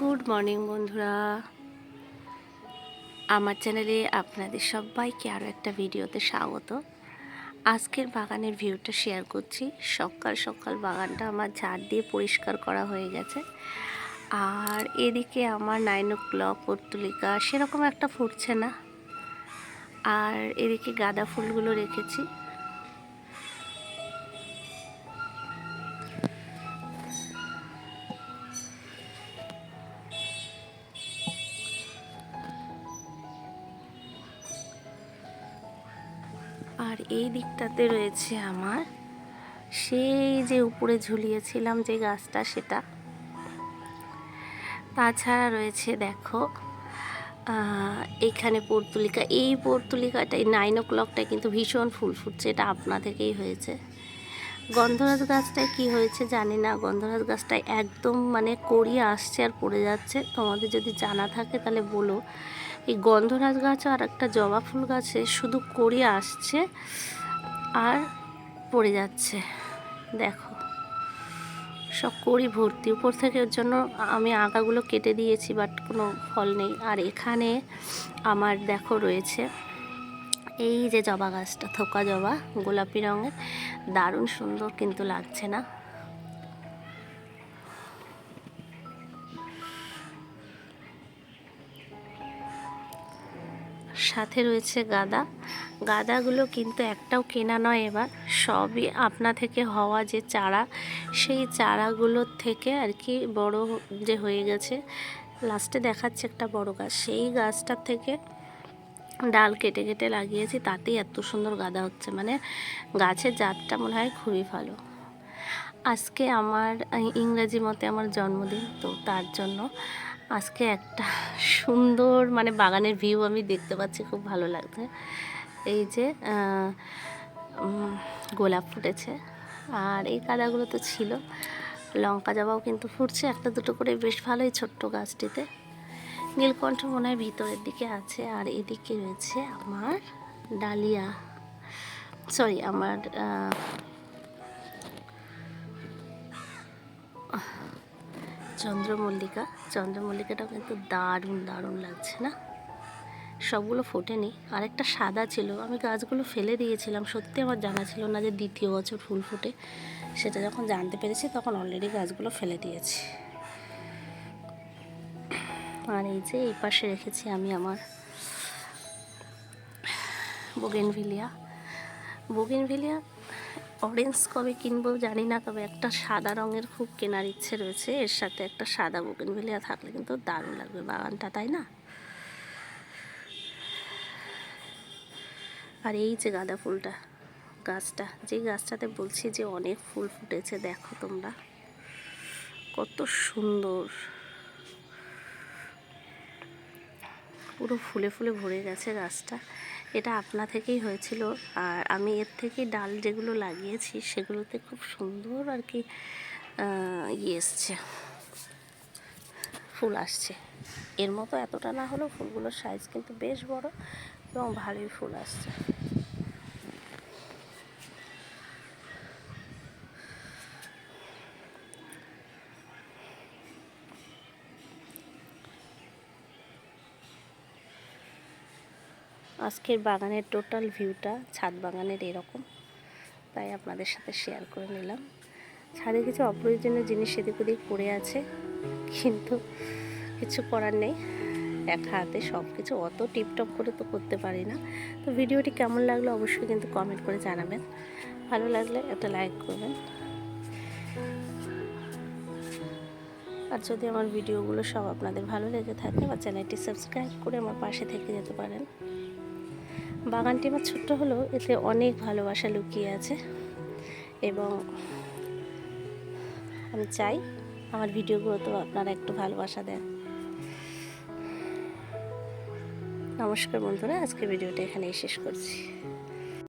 Good morning বন্ধুরা। আমার চ্যানেলে আপনাদের সবাইকে আরও একটা ভিডিওতে স্বাগত। আজকের বাগানের ভিউটা শেয়ার করছি। সকাল সকাল বাগানটা আমার ঝাড় দিয়ে পরিষ্কার করা হয়ে গেছে। আর এদিকে আমার নাইন ও ক্লক, পর্তুলিকা, সেরকম একটা ফুটছে না। আর এদিকে গাঁদা ফুলগুলো রেখেছি। এই দিকটাতে রয়েছে আমার সেই যে উপরে ঝুলিয়েছিলাম যে গাছটা সেটা। তাছাড়া রয়েছে দেখো এখানে পর্তুলিকা। এই পর্তুলিকাটাই নাইন ও ক্লকটায় কিন্তু ভীষণ ফুল ফুটছে, এটা আপনা থেকেই হয়েছে। গন্ধরাজ গাছটায় কি হয়েছে জানি না, গন্ধরাজ গাছটায় একদম মানে করিয়ে আসছে আর পড়ে যাচ্ছে। তোমাদের যদি জানা থাকে তাহলে বলো। এই গন্ধরাজ গাছ আর একটা জবা ফুল গাছে শুধু কড়িয়ে আসছে আর পড়ে যাচ্ছে। দেখো, সব কড়ি ভর্তি। উপর থেকে ওর জন্য আমি আগাগুলো কেটে দিয়েছি বাট কোনো ফল নেই। আর এখানে আমার দেখো রয়েছে এই যে জবা গাছটা, থোকা জবা, গোলাপি রঙের। দারুণ সুন্দর কিন্তু লাগছে না। সাথে রয়েছে গাদা। গাদাগুলো কিন্তু একটাও কেনা নয় এবার। সবই আপনা থেকে হওয়া যে চারা, সেই চারাগুলোর থেকে আর কি বড় যে হয়ে গেছে। লাস্টে দেখাচ্ছে একটা বড় গাছ। সেই গাছটার থেকে ডাল কেটে কেটে লাগিয়েছি, তাতেই এত সুন্দর গাদা হচ্ছে। মানে গাছের জাতটা মনে হয় খুবই ভালো। আজকে আমার ইংরেজি মতে আমার জন্মদিন, তো তার জন্য আজকে একটা সুন্দর মানে বাগানের ভিউ আমি দেখতে পাচ্ছি, খুব ভালো লাগছে। এই যে গোলাপ ফুটেছে। আর এই কাদাগুলো তো ছিল। লঙ্কা জবাও কিন্তু ফুটছে, একটা দুটো করে বেশ ভালোই ছোট্ট গাছটিতে। নীলকণ্ঠ মনে হয় ভিতরের দিকে আছে, আর এদিকে রয়েছে আমার ডালিয়া। সরি আমার চন্দ্রমল্লিকা। চন্দ্রমল্লিকাটাও কিন্তু দারুণ দারুণ লাগছে, না? সবগুলো ফোটেনি। আরেকটা সাদা ছিল। আমি গাছগুলো ফেলে দিয়েছিলাম। সত্যি আমার জানা ছিল না যে দ্বিতীয় বছর ফুল ফোটে। সেটা যখন জানতে পেরেছি, তখন অলরেডি গাছগুলো ফেলে দিয়েছি। আর এই যে এই পাশে রেখেছি আমি আমার বোগেনভিলিয়া। বোগেনভিলিয়া অরেঞ্জ কবে কিনবো জানি না, তবে একটা সাদা রঙের খুব কেনার ইচ্ছে রয়েছে। এর সাথে একটা সাদা বোগেনভিলিয়া থাকলে কিন্তু দারুণ লাগবে বাগানটা, তাই না? আর এই যে গাঁদা ফুলটা, গাছটা, যে গাছটাতে বলছি যে অনেক ফুল ফুটেছে, দেখো তোমরা। কত সুন্দর। পুরো ফুলে ফুলে ভরে গেছে গাছটা। এটা আপনা থেকেই হয়েছিল। আর আমি এর থেকে ডাল যেগুলো লাগিয়েছি, সেগুলোতে খুব সুন্দর আর কি ইয়ে এসছে। ফুল আসছে। এর মতো এতটা না হলেও ফুলগুলোর সাইজ কিন্তু বেশ বড় এবং ভালোই ফুল আসছে। আজকের বাগানের টোটাল ভিউটা ছাদ বাগানের এরকম। তাই আপনাদের সাথে শেয়ার করে নিলাম। ছাদে কিছু অপ্রয়োজনীয় জিনিস এদিক ওদিক পড়ে আছে, কিন্তু কিছু করার নেই। এক হাতে সব কিছু অত টিপটপ করে তো করতে পারি না। তো ভিডিওটি কেমন লাগল অবশ্যই কিন্তু কমেন্ট করে জানাবেন। ভালো লাগলে একটা লাইক করবেন। আর যদি আমার ভিডিওগুলো সব আপনাদের ভালো লেগে থাকে বা চ্যানেলটি সাবস্ক্রাইব করে আমার পাশে থেকে যেতে পারেন। বাগানটি আমার ছোট্ট হলেও এতে অনেক ভালোবাসা লুকিয়ে আছে এবং আমি চাই আমার ভিডিওগুলোতেও আপনারা একটু ভালোবাসা দেন। নমস্কার বন্ধুরা আজকে ভিডিওটা এখানেই শেষ করছি।